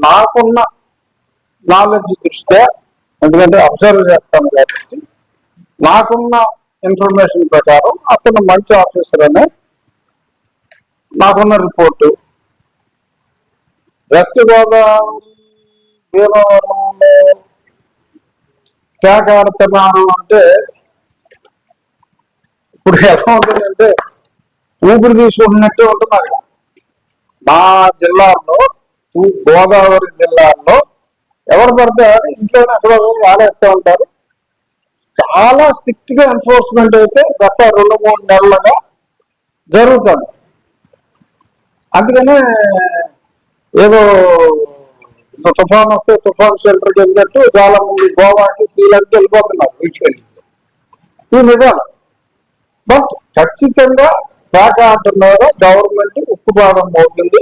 నాకున్న నాలెడ్జ్ దృష్ట్యా ఎందుకంటే అబ్జర్వ్ చేస్తాను కాబట్టి నాకున్న ఇన్ఫర్మేషన్ ప్రకారం అతను మంచి ఆఫీసర్ అనే నాకున్న రిపోర్టు వెస్ట్ గోదావరి భీమవరంలో ట్యాక్ ఆడుతున్నాను అంటే ఇప్పుడు ఎలా ఉంటుందంటే ఊపిరి తీసుకుంటున్నట్టే ఉంటుంది అక్కడ మా జిల్లా తూర్పు గోదావరి జిల్లాలో ఎవరు పడితే ఇంట్లోనే అసలు వాడేస్తూ ఉంటారు. చాలా స్ట్రిక్ట్గా ఎన్ఫోర్స్మెంట్ అయితే గత రెండు మూడు నెలలుగా జరుగుతుంది. అందుకనే ఏదో తుఫాన్ వస్తే తుఫాన్ షెల్టర్కి వెళ్ళినట్టు చాలా మంది గోవాకి శ్రీలంక వెళ్ళిపోతున్నారు వీటికి ఈ నిజం. బట్ ఖచ్చితంగా ప్యాక్ అంటున్నారు గవర్నమెంట్ ఉక్కుపాదం పోతుంది